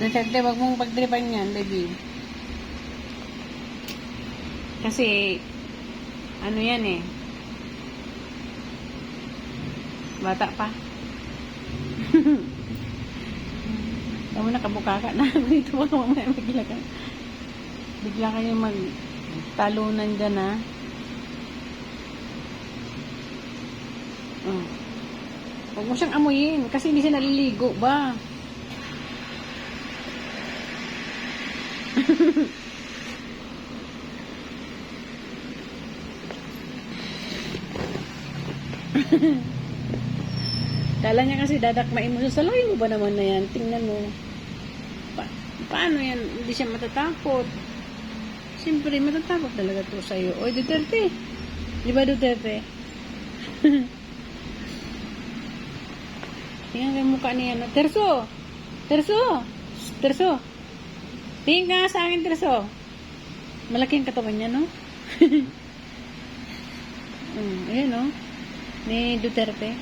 Duterte, wag mong pagtripan yan, baby. Kasi, ano yan eh. Bata pa. Kamu nakabuka ka na. Dito baka mamaya bigla ka. Bigla kayo magtalunan dyan ha. Oh. Huwag mo siyang amuyin kasi hindi siya naliligo ba? Kala niya kasi dadakmain mo sa salayin mo ba naman na yan? Tingnan mo. Pa- paano yan? Hindi siya matatakot. Siyempre, matatakot talaga to sa'yo. Oy, Duterte. Di ba Duterte? Tingnan ka yung mukha niya. Terso! Terso! Terso! Tingin ka nga sa akin, Terso. Malaki ang katawan niya, no? mm, ayan, no? Ni Duterte.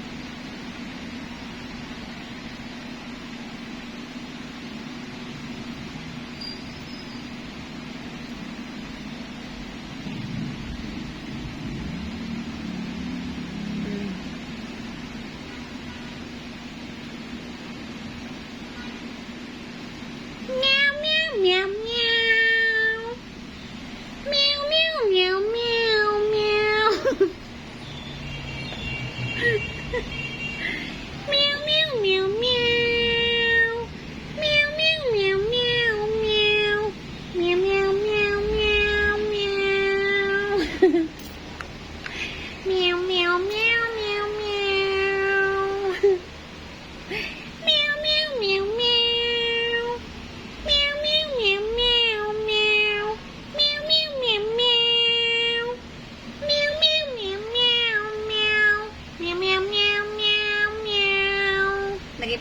เมียวเมียวเมียวเมียวเมียวเมียวเมียวเมียวเมียวเมียว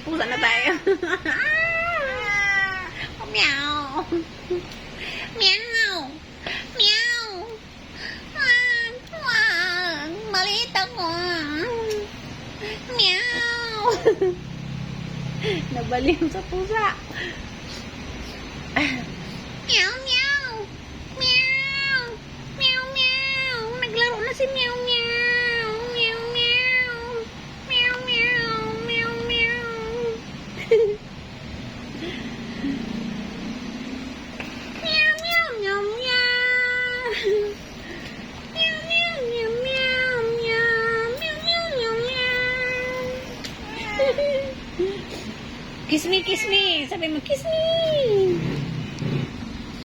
Nagipusa na tayo. meow. Meow. Meow. Wag, wag. Maliit ako. Meow. Nabaliw sa pusa. Meow. Kiss me, kiss me. Sabi mo, kiss me.